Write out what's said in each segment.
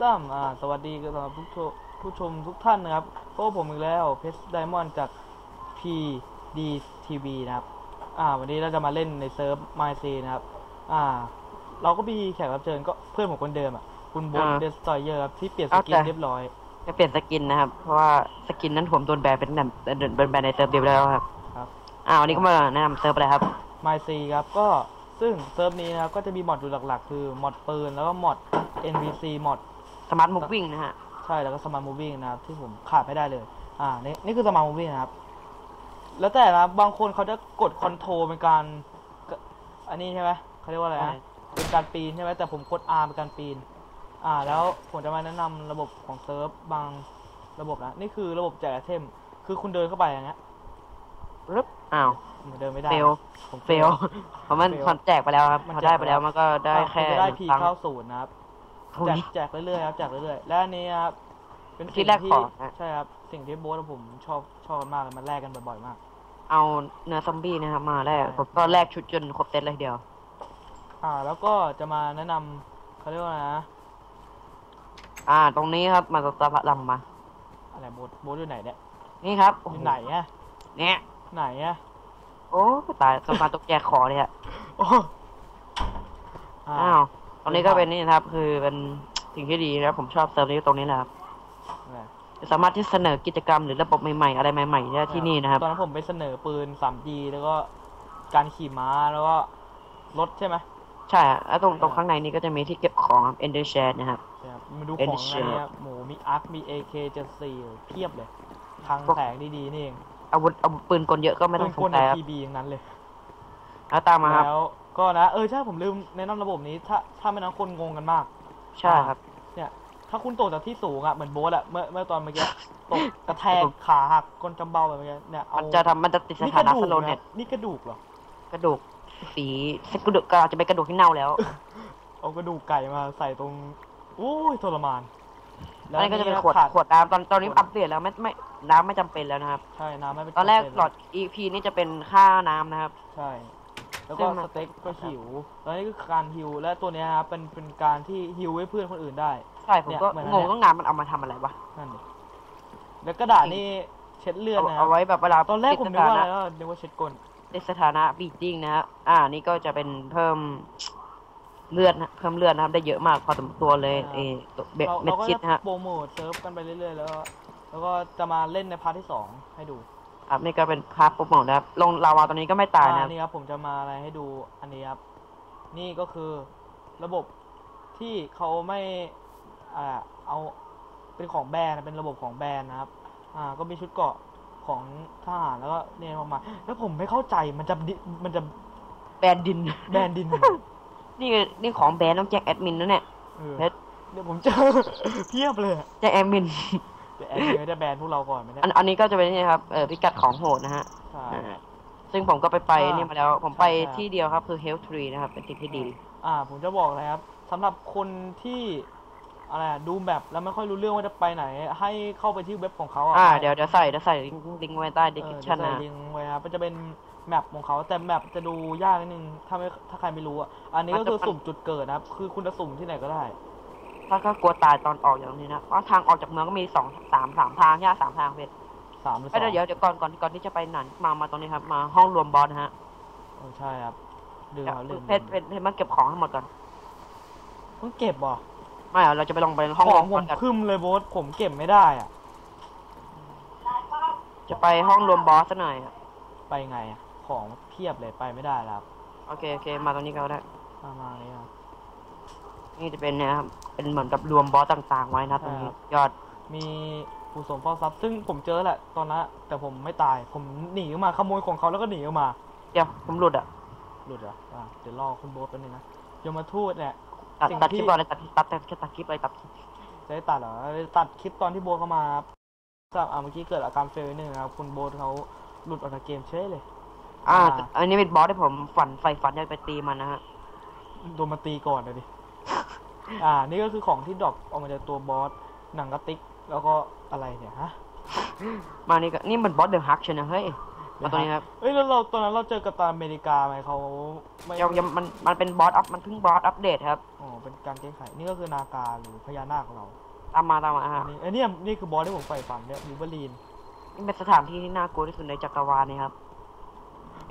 ซ้ำอ่าสวัสดีสำหรับผู้ชมผู้ชมทุกท่านนะครับพบกับผมอีกแล้วเพชรไดมอนด์จาก PDTV นะครับ อ่า วันนี้เราจะมาเล่นในเซิร์ฟ My c นะครับ อ่า เราก็มีแขกรับเชิญก็เพื่อนผมคนเดิมอะ คุณบนอ่า เดสตอยเยอร์ครับที่เปลี่ยนสเอากินแต่เรียบร้อย จะเปลี่ยนสกินนะครับ เพราะว่าสกินนั้นผมโดนแบนเป็นแบบเป็นแบนในเซิร์ฟเดียวแล้วครับครับ อ่าวันนี้ก็มาแนะนำเซิร์ฟอะไรครับ My c ครับ ก็ซึ่งเซิร์ฟนี้นะครับก็จะมีมอดอยู่หลักๆ คือมอดปืนแล้วก็มอด NPC มอด สมาร์ทมูฟวิ่งนะฮะ ใช่แล้วก็สมาร์ทมูวิ่งนะครับที่ผมขาดไม่ได้เลย อ่านี่นี่คือสมาร์ทมูวิ่งนะครับ แล้วแต่นะบางคนเขาจะกดคอนโทรลเป็นการกอันนี้ใช่ไหมเขาเรียกว่าอะไรใช่นะเป็นการปีนใช่ไหมแต่ผมกด R เป็นการปีน อ่า แล้วผมจะมาแนะนำระบบของเซิร์ฟบางระบบนะนี่คือระบบแจกไอเทม คือคุณเดินเข้าไปอย่างเงี้ยรึบอ้าวผมเดินไม่ได้เฟลผมเฟลเพราะมัน fail มันแจกไปแล้วครับมันพอแจกได้ไปไปแล้แล้ววมันก็ได้อะแค่คุณจะได้หนึ่งพีครั้งเข้าศูนย์นะครับทุ แจยกแจกเรื่อยๆครับแจกเรื่อยๆ และอันนี้ครับเป็นที่แรกสิ่ของนะใช่ครับ สิ่งที่โบ๊ทกับผมชอบชอบกันมากเลยมันแลกกันบ่อยๆมาก เอาเนื้อซอมบี้นะครับมาแรกใช่ผมก็แลกชุดจนครบเซตเลยทีเดียว อ่า แล้วก็จะมาแนะนำเขาเรียกว่าอะไรนะอ่า ตรงนี้ครับมาสะพานลำมา อะไรโบ๊ทโบ๊ทอยู่ไหนเนี่ยนี่ครับอโอ้โยู่ไหนอะเนี่ยไหนอะโอ้ตายสะพานตกแจกขอเลยอะโอ้อ่าอ้าวต รงนี้ก็เป็นนี่นะครับ คือเป็นสิ่งที่ดีนะครับ ผมชอบเซิร์ฟนี้ตรงนี้แหละครับอะไรสามารถที่เสนอกิจกรรมหรือระบบใหม่ๆ อะไรใหม่ๆได้ที่นี่นะครับ ตอนนั้นผมไปเสนอปืน 3D แล้วก็การขี่ม้าแล้วก็รถใช่ไหมใช่อะแล้วตรงตรงข้างในนี้ก็จะมีที่เก็บของครับ Ender Share นะครับใช่ครับมาดูเป็นของเชอันฟนี้ครับหมูมีอาร์คมี AK74 เพียบเลย ทางแสงดีๆนี่เองอาวุธอาวุธปืนกลเยอะก็ไม่ต้องสคงนสัในยครับทีบีอย่างนั้นเลยแล้วตามมาครับแล้ว ก็นะ เออใช่ผมลืมแนะนำระบบนี้ ถ้าถ้าไม่นั้นคนงงกันมาก ใช่ครับ เนี่ย ถ้าคุณตกจากที่สูงอะเหมือนโบ๊ทอะเมื่อเมื่อตอนเมื่อกี้ตกกระแทกขาหักก้นจำเบาแบบเมื่อกี้เนี่ยเอามันจะทำมันจะติดสนี่ถากระนะดูสกโลนะเน็ตนี่กระดูกเหรอ กระดูกสีกระดูกก็อาจจะเป็นกระดูกที่เน่าแล้ว เอากระดูกไก่มาใส่ตรงโอ้ยทรมานอันนี้ก็จะเป็นขวดขาขวดน้ำตอนตอนนี้อัปเดตแล้วไม่ไม่น้ำไม่จำเป็นแล้วนะครับ ใช่น้ำไม่เป็นตอนแรกจำเป็หลอด EP นี่จะเป็นค่าน้ำนะครับ ใช่ แล้วซึ่ก็งมันสเต็กก็หิวแล้วนี่ก็คือการฮิวและตัวเนี้ยครับเป็นเป็นการที่ฮิวให้เพื่อนคนอื่นได้ ใช่ผมก็เนี่ยเหมือนงอันงเนี้ย ต้องน้ำมันเอามาทำอะไรวะนั่นดิแล้วกระดาษนี่เช็ดเลือดเอานะครัเอาบไว้แบบเวลาตอนแรกผมนึกว่าอะไรแล้วนึกว่าเช็ดก้นในสถานะบีจิ้งนะครับอ่า นี่ก็จะเป็นเพิ่มเลือดนะเพิ่มเลือดนะครับได้เยอะมากพอสมควรเลยเอตัวเบ็ดเราเม็ดเราก็ชิดจะนะฮะ โปรโมทเซิร์ฟกันไปเรื่อยๆแล้วก็แล้วก็จะมาเล่นในพาร์ทที่สองให้ดู ครับนี่ก็เป็นพาร์ทโปรโมทนะครับ ลงลาวาตอนนี้ก็ไม่ตายนะคอ่ารับนี่ครับผมจะมาอะไรให้ดูอันนี้ครับ นี่ก็คือระบบที่เขาไม่อ่าเอาเป็นของแบรนด์นะเป็นระบบของแบรนด์นะครับ อ่า ก็มีชุดเกราะของทหารแล้วก็เนี่ยออกมา แล้วผมไม่เข้าใจมันจะดิมันจะแบนดิน แบรนด์ดิน นี่นี่ของแบนต้องแจ้งแอดมินนะเนี่ย เออเพชร เดี๋ยวผมเจอ เพียบเลยอะแจ้งแอดมินเดี๋ยว แอดมินไม่ได้แบนพวกเราก่อนไม่ได้อันอันนี้ก็จะเป็นนี่ครับเออพิกัดของโหดนะฮะใช่อ่าซึ่งผมก็ไปไปอ่านี่มาแล้ว ผมไปใช่ครับที่เดียวครับ คือ Health Tree นะครับ เป็นที่ที่ดี อ่า ผมจะบอกเลยครับสำหรับคนที่อะไรอะดูแบบแล้วไม่ค่อยรู้เรื่องว่าจะไปไหน ให้เข้าไปที่เว็บของเขาะอ่า เดี๋ยวเดี๋ยวใส่เดี๋ยวใส่ลิงก์ลิงก์ไว้ใต้เออ description เดี๋ยวนะใส่ลิงก์ไว้ครับมันจะเป็นแมปของเขาแต่แมปจะดูยากนิดนึงถ้าไม่ถ้าใครไม่รู้อะอันนี้ก็คือสุ่มจุดเกิดนะครับ คือคุณจะสุ่มที่ไหนก็ได้ ถ้าก็กลัวตายตอนออกอย่างนี้นะเพราะทางออกจากเมืองก็มีสองสามสามทางใช่ไหมสามทางเพชรสามหรือสไม่อได้งเดี๋ยวเดี๋ยวก่อนก่อนก่อนที่จะไปหนันมามาตรงนี้ครับ มาห้องรวมบอสนะฮะเออใช่ครับลืมเดี๋ยวครับลืมเพชรเพชรเพชรมาเก็บของทั้งหมดก่อนเพิ่งเก็บบ่ไม่เอาเราจะไปลงไปห้องขรอวงมผบอมสกันคึมเลยโบสผมเก็บไม่ได้อะ จะไปห้องรวมบอสซะหน่อยอะไปไงอะของเพียบเลยไปไม่ได้แล้วครับโอเคโอเค มาตรงนี้ก็ได้ประมาณนี้ครับ นี่จะเป็นเนี่ยครับ เป็นเหมือนกับรวมบอสต่างๆไว้นะครับตรงนี้ครับยอด มีผู้สมเฝ้าทรัพย์ซึ่งผมเจอแหละตอนนั้นแต่ผมไม่ตาย ผมหนีออกมาขโมยของเขาแล้วก็หนีออกมาเดี๋ยวผมหลุดอะ หลุดเหรออะเดี๋ยวรอคุณโบ๊ทแป๊บนึงนะยมทูตเนี่ยตัดสิ่งตัดที่คลิปก่อนเลยตัดตัดตัดตัดตัดคลิปเลยตัดคลิปจะได้ตัดเหรอ ตัดคลิปตอนที่โบ๊ทเข้ามาครับทราบอะเมื่อกี้เกิดอาการเฟลนิดนึงนะครับคุณโบ๊ทเขาหลุดออกจากเกมเฉยเลย อ่าอ่าอันนี้เป็นบอสที่ผมฝันใฝ่ฝันอยากไปตีมันนะฮะ โดนมาตีก่อนเลยดิ อ่า นี่ก็คือของที่ดรอปออกมาจากตัวบอส หนังกระติก แล้วก็อะไรเนี่ยฮะ มานี่ก็นี่มันบอสเดอะฮักใช่ไหมเฮ้ยมาตรงนี้ครับเอ้ยแล้วเราตอนนั้นเราเจอกับตันอเมริกาไหมเขาไม่ยังยังมันมันเป็นบอสอัพมันเพิ่งบอสอัปเดตครับ อ๋อ เป็นการแก้ไข นี่ก็คือนาคาหรือพญานาคของเรา ตามมาตามมาอัฮะนนี้เอ้ยเนี่ยนี่คือบอสที่ผมใฝ่ฝันเนี่ยวิเบอรีนนี่เป็นสถานที่ที่น่ากลัวที่สุดในจักรวาลนี่ครับ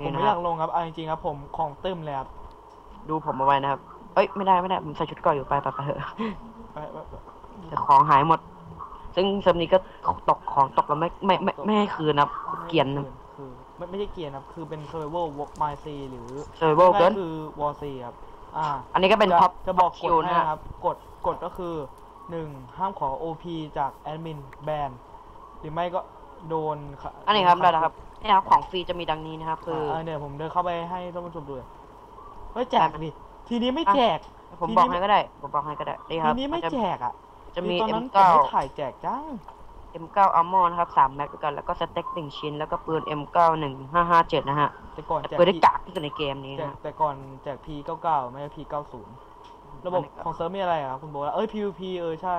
ผมนี่นะไม่คอรับยากลงครับเอาจริงๆครับ ผมของตึมเลยครับ ดูผมเอาไว้นะครับเอ้ยไม่ได้ไม่ได้ผมใส่ชุดเก่อนอยู่ไปไปไปเถอะไปไปไปแต่ของหายหมด ซึ่งเซิร์ฟนี้ก็ตกของตกแล้วไม่ไม่ไม่ไม่ให้คืนนะครับเกรียนคือไม่ไม่ใช่เกียนครับ คือเป็น survival my c หรือเซอร์เวลเกิน คือ war c ครับ อ่า อันนี้ก็เป็นจะท็อปจะบอกกคิฎวให้นะฮะนะครับกฎกฎก็คือหนึ่งห้ามขอ OP จากแอดมินแบนหรือไม่ก็โดนค่ะอันนี้ครับได้แล้วครับนี่ครับของฟรีจะมีดังนี้นะครับ คืออ่าเนี่ยผมเดินเข้าไปให้ท่านผู้ชมดูเลยเฮ้ยแจกดิ ทีนี้ไม่อะแจก ผมทีนี้บอกให้ก็ได้ ผมบอกให้ก็ได้นี่คทีรับนี้ไม่นจะแจกอะจะมีคือตอนนั้นผม M9 ไม่ถ่ายแจกจ้า M9 อัลมอนนะครับ3แม็กด้วยกันแล้วก็สเต็กหนึ่งชิ้น แล้วก็ปืน M9 1557นะฮะ แต่ก่อนแต่แจกปืนได้ P กากที่สุดในเกมนี้แจนะกฮะแต่ก่อนแจก P99 ไม่ใช่ P90 ระบบอันนี้ก็ของเซิร์ฟมีอะไรอะครับคุณโบทเอ้ย PVP เออใช่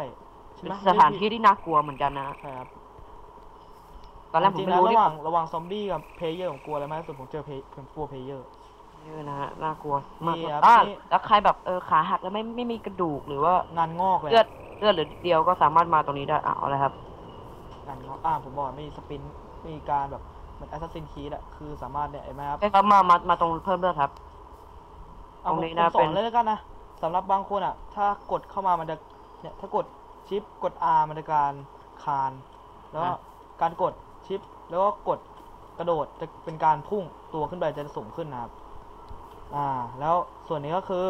ใช่เป็นไหมสถานที่ที่น่ากลัวเหมือนกันนะใช่ครับตอนแรกผมจริงไม่ๆนะรู้ระที่หว่างระหว่างซอมบี้กับเพลเยอร์ผมกลัวอะไรมากที่สุดผมเจอเพลผมกลัวเพลเยอร์ นี่นะฮะน่ากลัวมากนี่ครับอะนี่ แล้วใครแบบเออขาหักแล้วไม่ไม่มีกระดูกหรือว่างานงอกเลยเลือดเลือดเหรือนิดเดียวก็สามารถมาตรงนี้ได้อะเอาอะไรครับ งานงอกอ่าผมบอกมีสปินมีการแบบเหมือนแอสซัสซินคีดอะคือสามารถเนี่ยเห็นไหมครับให้เขามามามาตรงเพิ่มเลือดครับ เอาตผรงมนี้ผมนะสอเป็นน เลยแล้วกันนะสำหรับบางคนอะ ถ้ากดเข้ามามันจะเนี่ยถ้ากดชิปกด R มันจะการคาน แล้วก็การกดชิปแล้วก็กดกระโดดจะเป็นการพุ่งตัวขึ้นไปจะสูงขึ้นนะครับ อ่า แล้วส่วนนี้ก็คือ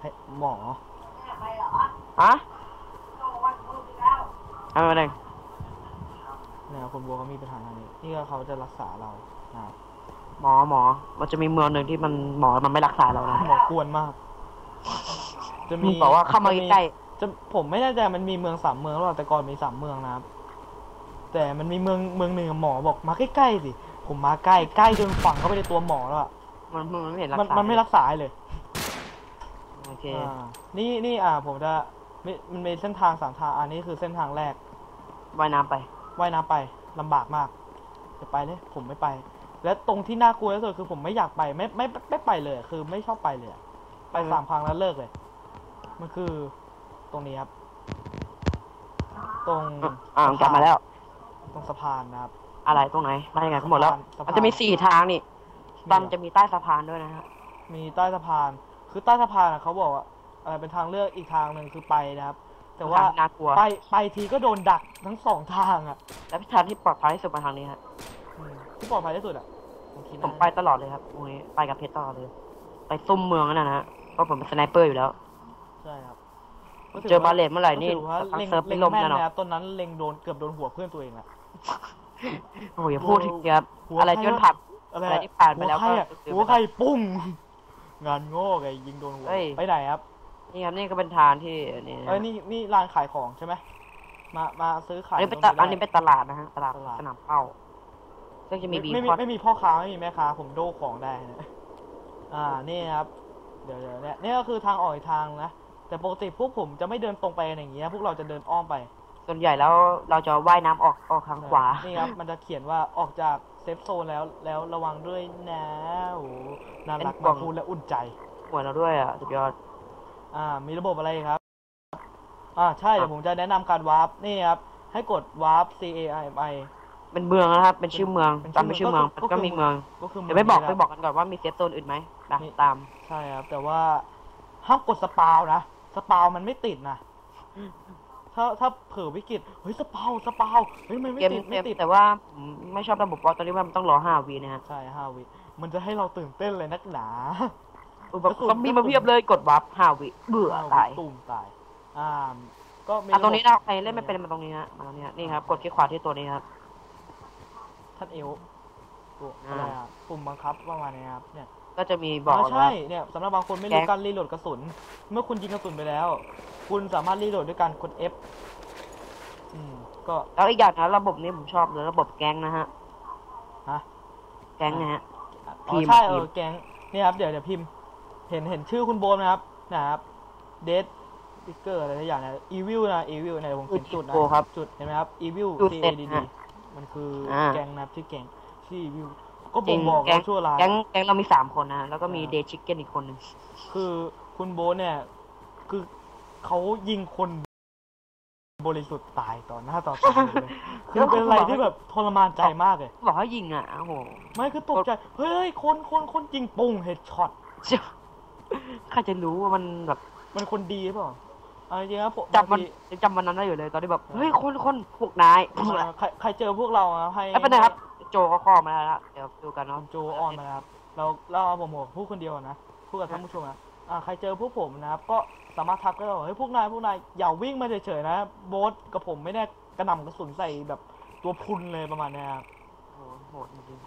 ให้หมออะเอาไปเลยเนี่ยคุณบัวเขามีปัญหาทางนี้นี่ก็เขาจะรักษาเรานะครับหมอหมอ มันจะมีเมืองหนึ่งที่มันหมอมันไม่รักษาเรานะหมอกวนมาก จะมึมีงบอกว่าเข้ามาจะใกล้จะผมไม่แน่ใจมันมีเมืองสามเมืองหรือเปล่าแต่ก่อนมีสามเมืองนะครับ แต่มันมีเมืองเมืองหนึ่งอะหมอบอกมาใกล้ๆสิผมมาใกล้ใกล้จนฝังเข้าไปในตัวหมอแล้วอะๆ มันมันไม่เห็นรักมันษามันไม่รักษาให้เลยโอเคอ่านี่นี่อ่าผมจะมีมันมีเส้นทางสามทางอันนี้คือเส้นทางแรก ว่ายน้ำไป ว่ายน้ำไปลำบากมากจะไปเลยผมไม่ไป และตรงที่น่ากลัวที่สุดคือผมไม่อยากไปไม่ไม่ไม่ไม่ไปเลย คือไม่ชอบไปเลยอะไปอืมสามครั้งแล้วเลิกเลย มันคือตรงนี้ครับ ตรงอ่ากลับมาแล้ว ตรงสะพานนะครับ อะไรตรงไหนมายังไงก็หมดแล้ว สะพาน มันจะมีสี่ทางนี่ ตอนมีเหรอจะมีใต้สะพานด้วยนะฮะมีใต้สะพาน คือใต้สะพานอะเขาบอกว่าเออเป็นทางเลือกอีกทางหนึ่งคือไปนะครับ แต่ว่าทงที่น่ากลัวไปไปทีก็โดนดักทั้งสองทางอะและทางที่ปลอดภัยที่สุดมาทางนี้ฮะอืมที่ปลอดภัยที่สุดอะผมคิดผมนะไปตลอดเลยครับตรงนี้ไปกับเพชรตลอดเลย ไปซุ่มเมืองนั่นนะฮะเพราะผมเป็นสไนเปอร์อยู่แล้วใช่ครับเจอบาเลตเมื่อไหร่นี่ก็ถือว่าทั้งเล็งเซิร์ฟเล็ไม่งล่มแม่นแน่นอนนะครับต้นนั้นเล็งโดนเกือบโดนหัวเพื่อนตัวเองแหละโอ้ยอย่าพูดถึงครับหัวอะไรใคที่มันผ่าน อะไรอะไรที่ผ่านไปแล้วหัวใครอะก็คือหัวใครปุ้งงานโง่ไงยิงโดนหัวเฮ้ย ไปไหนครับนี่ครับนี่ก็เป็นทางที่นี่นะเอ้ยนี่นี่ร้านขายของใช่ไหมมามาซื้อขายอันนี้เป็นตตรงลาดอันนี้ได้เป็นตลาดนะฮะตลาดตลาดสนามเป้าซึ่งจะมีบีไม่มีคอนไม่มีพ่อค้าไม่มีแม่ค้าผมโดของได้นะอ่านี่ครับเดี๋ยวเดี๋ยวเนี่ยนี่ก็คือทางออกอีกทางนะแต่ปกติพวกผมจะไม่เดินตรงไปกันอย่างเงี้ยพวกเราจะเดินอ้อมไป ส่วนใหญ่แล้วเราจะว่ายน้ำออกออกทางขวา นี่ครับ มันจะเขียนว่าออกจากเซฟโซนแล้วแล้วระวังด้วยนะโอ้โหน่ารักเป็นห่มาวกง พูดและอุ่นใจหัวเราด้วยอะสุดยอด อ่า มีระบบอะไรครับ อ่า ใช่ เดี๋ยวผมจะแนะนำการวาร์ป นี่ครับ ให้กดวาร์ป C A I M I เป็นเมืองนะครับ เป็นชื่อเมืองเป็นตามเป็นชื่ชื่ออเมืเมือองงก็คือก็มีเมือง ก็คือเดี๋ยวไม่บอกนี่ไปแหละบอกกันก่อนว่ามีเซฟโซนอื่นไหมนะนี่ตาม ใช่ครับ แต่ว่าห้ามกดสปาวนะ สปาวมันไม่ติดนะ ถ้าถ้าเผลอวิกฤตเฮ้ยสปาวสปาวเฮ้ยมันไม่เกมติดเกไม่มติดแต่ว่าผมไม่ชอบระบบว่าตอนนี้มันต้องรอห้าวีนะฮะใช่ห้าวิมันจะให้เราตื่นเต้นเลยนักหนา อุปกรณ์มีมาเพียบเลยกดวับห้าวิเบื่อห้วิตายตุ่มตายอ่าก็มีอะตรงนี้ะบบนะใครเล่นไม่เป็นมาตรงนี้ฮะมาตรงนี้ฮะนี่ครับ กดที่ขวาที่ตัวนี้ครับท่านเอลตัวอ่าอะไรอะปุ่มบังคับประมาณนี้ครับเนี่ย ก็จะมีบอกอ๋อนะใช่เนี่ยสำหรับบางคนไม่รู้แก๊งการรีโหลดกระสุน เมื่อคุณยิงกระสุนไปแล้ว คุณสามารถรีโหลดด้วยการกด F อืมก็ แล้วอีกอย่างนะระบบนี้ผมชอบเลยระบบแก๊งนะฮะฮะ แก๊งนะฮะ อ๋ทีอมใช่เอทีอมแก๊งนี่ครับเดี๋ยวเดี๋ยวพิมพ์ เห็นเห็นชื่อคุณโบมนะครับนะครับเดดบิเกอร์อะไรสักอย่างนะอีวิลนะอีวิลเนี่ยเดี๋ยวผมเขียนจุดนะโกครับจุดเห็นไหมครับอีวิลจุด C เด่ A น D D ฮะมันคืออ่าแก๊งนะครับชื่อแก๊งชื่ออีวิล ก็บ่งบอกแก๊งว่าชั่วร้ายแก๊งแก๊งเรามีสามคนนะฮะแล้วก็มีอ่าเดชิคเก้นอีกคนหนึ่งคือคุณโบ๊ทเนี่ย คือเขายิงคนบริสุทธิ์ตายต่อหน้าต่อตาเลยคือเป็นอะไรที่แบบทรมานใจมากเลยบอกให้ยิงอะโอ้โหไม่คือตกใจเฮ้ยคนคนคนยิงปุ้งเฮดช็อตเจ้าใครจะรู้ว่ามันแบบมันคนดีหรือเปล่าเอาจริงๆครับผมจำมันบางทียังจำวันนั้นได้อยู่เลยตอนที่แบบเฮ้ยคนคนพวกนายเอ่อใครใครเจอพวกเรานะให้ไม่เป็นไรครับ โจก็ข้อมาแล้วนะเดี๋ยวดูกันเนาะ โจออนมานะครับ เราเราเอาผมบอกพูดคนเดียวนะ พูดกับท่านผู้ชมนะอ่าใครเจอพวกผมนะครับ ก็สามารถทักได้ว่าเฮ้ยพวกนายพวกนายอย่าวิ่งมาเฉยๆนะ โบ๊ทกับผมไม่ได้กระหน่ำกระสุนใส่แบบตัวพรุนเลยประมาณเนี้ยครับโอ้โหโหดจริง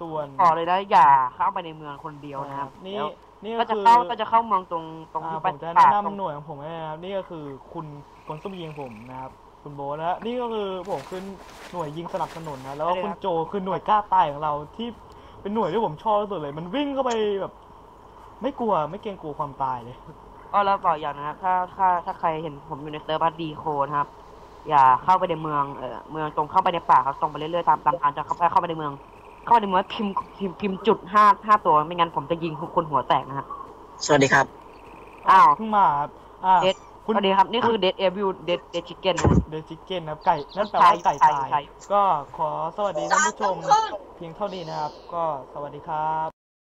ส่วนๆบอกเลยนะอย่าเข้าไปในเมืองคนเดียวนะครับนี่เดี๋ยวนี่ก็ก็จะคือเข้าก็จะเข้าเมืองตรงตรงอ่าที่ผไปมจะป่าแนะตรงนำหน่วยของผมนะครับนี่ก็คือคุณคนส้มยิงผมนะครับ คุณโบ๊ทนะนี่ก็คือผมคือหน่วยยิงสนับสนุนนะแล้วก็คุณโจคือหน่วยกล้าตายของเราที่เป็นหน่วยที่ผมชอบที่สุดเลย มันวิ่งเข้าไปแบบ ไม่กลัวไม่เกรงกลัวความตายเลยก็แล้วบอกอย่างนะครับถ้าถ้าถ้าใครเห็นผมอยู่ในเซิร์ฟบัดดีโคนะครับ อย่าเข้าไปในเมืองเออเมืองตรงเข้าไปในป่าครับตรงไปเรื่อยๆตามตามทางจะเข้าไปเข้าไปในเมือง เข้าไปในเมืองพิมพ์พิมพ์พิมพ์จุดห้าห้าตัวไม่งั้นผมจะยิงคนหัวแตกนะครับสวัสดีครับอ้าวเพิ่งมาครับอ่า เด็ดคุณสวัสดีครับ นี่คือเดดเอวิวเดดเดดชิคเก้น เดจิเกนนะครับไก่นั่นแปลว่าใช่ไก่ใช่ตายใช่ก็ขอสวัสดีท่านผู้ชม เพียงเท่านี้นะครับ ก็สวัสดีครับ